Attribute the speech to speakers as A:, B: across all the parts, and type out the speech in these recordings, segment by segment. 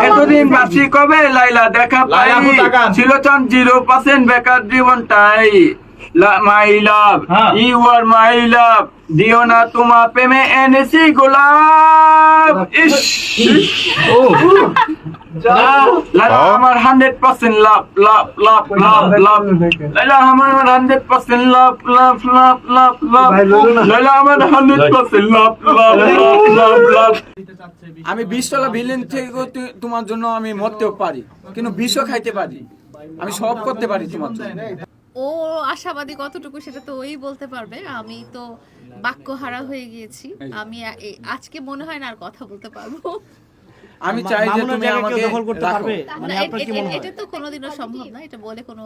A: এতদিন বাসি কবে? লাইলা দেখা পাই
B: লাইলা আপু তাকান।
A: ছিল চান জিরো পার্সেন্ট বেকার জীবনটাই মাই লাভ
B: হ্যাঁ।
A: ইউ আর মাই লাভ দিও না তোমার প্রেমে এনেছি গোলাপ। ইস।
B: ও।
A: লাইলা আমার হান্ড্রেড পার্সেন্ট লাভ লাভ লাভ লাভ লাভ লাইলা আমার হান্ড্রেড পার্সেন্ট লাভ লাভ লাভ লাভ লাভ
B: ভাই, বলো না।
A: লাইলা আমার হান্ড্রেড পার্সেন্ট লাভ লাভ লাভ লাভ লাভ আমি বিশ টাকা বিলিয়ন থেকে তোমার জন্য আমি মরতেও পারি কিন্তু বিষও খাইতে পারি। আমি সব করতে পারি তোমার জন্য।
C: ও আশাবাদী কতটুকু সেটা তো ওই বলতে পারবে। আমি তো বাক্য হারা হয়ে গিয়েছি। আমি আজকে মনে হয় না আর কথা বলতে পারব।
A: আমি চাই যে তুমি আমাকে
D: দখল করতে পারবে? মানে আপনার কি মনে হয়?
C: এটা তো কোনোদিনও সম্ভব না এটা বলে কোনো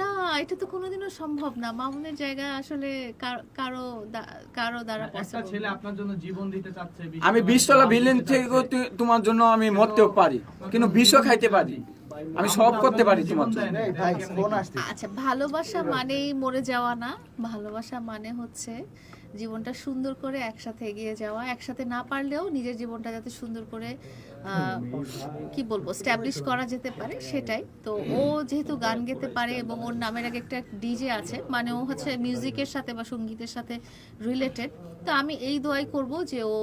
C: না এটা তো কোনোদিনও সম্ভব না। মামুনের জায়গা আসলে কারও কারও দ্বারা
E: একটা ছেলে আপনার জন্য জীবন দিতে চাচ্ছে
A: আমি বিশ টাকা বিলিয়ন থেকে তোমার জন্য আমি মরতেও পারি কিন্তু বিষও খাইতে পারি। আমি সব করতে পারি তোমার জন্য।
C: আচ্ছা ভালোবাসা মানেই মরে যাওয়া না ভালোবাসা মানে হচ্ছে জীবনটা সুন্দর করে একসাথে এগিয়ে যাওয়া, একসাথে না পারলেও নিজের জীবনটা যাতে সুন্দর করে কি বলব স্ট্যাবলিশ করা যেতে পারে সেটাই। তো ও যেহেতু গান গেতে পারে এবং ওর নামের আগে একটা ডিজে আছে মানে ও হচ্ছে মিউজিকের সাথে বা সঙ্গীতের সাথে রিলেটেড তো আমি এই দোয়াই করব যে ও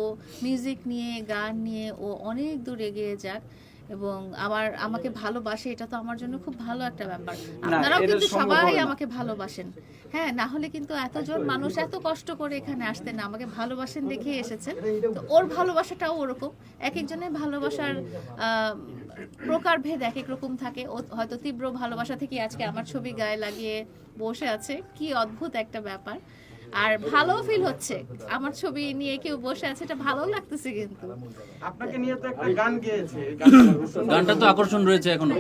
C: মিউজিক নিয়ে, গান নিয়ে ও অনেক দূর এগিয়ে যাক। এবং আমার আমাকে ভালোবাসে এটা তো আমার জন্য খুব ভালো একটা ব্যাপার। আপনারাও কিন্তু সবাই আমাকে ভালোবাসেন। হ্যাঁ না হলে কিন্তু এতজন মানুষ এত কষ্ট করে এখানে আসতেন না আমাকে ভালোবাসেন দেখে এসেছেন। তো ওর ভালোবাসাটাও ওরকম। এক একজনের ভালোবাসার আহ, প্রকারভেদ এক এক রকম থাকে। ও হয়তো তীব্র ভালোবাসা থেকে আজকে আমার ছবি গায়ে লাগিয়ে বসে আছে। কি অদ্ভুত একটা ব্যাপার। আর ভালো ফিল হচ্ছে। আমার ছবি নিয়ে কেউ বসে আছে এটা ভালো লাগতেছে কিন্তু।
B: আপনাকে নিয়ে তো একটা গান গেয়েছে।
D: গানটা তো আকর্ষণ রয়েছে এখনও।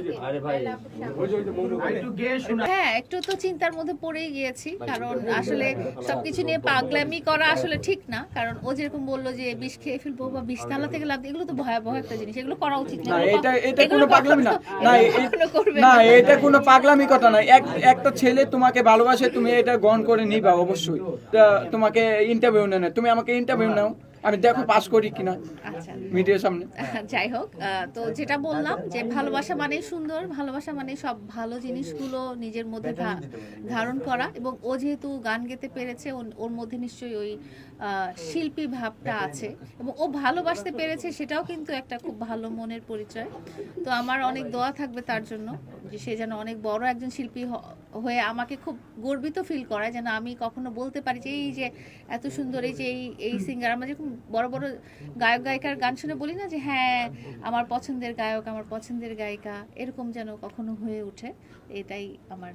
E: একটু গেয়ে শোনা।
C: হ্যাঁ একটু তো চিন্তার মধ্যে পড়েই গিয়েছি কারণ আসলে সবকিছু নিয়ে পাগলামি করা আসলে ঠিক না। কারণ ও যেরকম বলল যে বিষ খেয়ে ফেলব বা বিষ তালা থেকে লাভ এগুলো তো ভয়াবহ একটা জিনিস এগুলো করা উচিত না।
A: না এটা এটা কোনো পাগলামি না। না না এটা কোনো পাগলামি কথা না। একটা ছেলে তোমাকে ভালোবাসে তুমি এটা গ্রহণ করে নিবা অবশ্যই। তোমাকে ইন্টারভিউ নেয় না তুমি আমাকে ইন্টারভিউ নাও। আমি দেখো পাস করি কিনা
C: আচ্ছা।
A: মিডিয়ার সামনে।
C: যাই হোক তো যেটা বললাম যে ভালোবাসা মানেই সুন্দর ভালোবাসা মানে সব ভালো জিনিসগুলো নিজের মধ্যে ধারণ করা এবং ও যেহেতু গান গেতে পেরেছে ওর- মধ্যে নিশ্চয়ই ওই শিল্পী ভাবটা আছে এবং ও ভালোবাসতে পেরেছে সেটাও কিন্তু একটা খুব ভালো মনের পরিচয়। তো আমার অনেক দোয়া থাকবে তার জন্য যে সে যেন অনেক বড় একজন শিল্পী হয়ে আমাকে খুব গর্বিত ফিল করায় যেন আমি কখনো বলতে পারি যে এই যে এত সুন্দর এই যে এই এই সিঙ্গার আমরা যেরকম বড় বড় গায়ক গায়িকার গান শুনে বলি না যে হ্যাঁ আমার পছন্দের গায়ক, আমার পছন্দের গায়িকা। এরকম যেন কখনো হয়ে ওঠে, এটাই আমার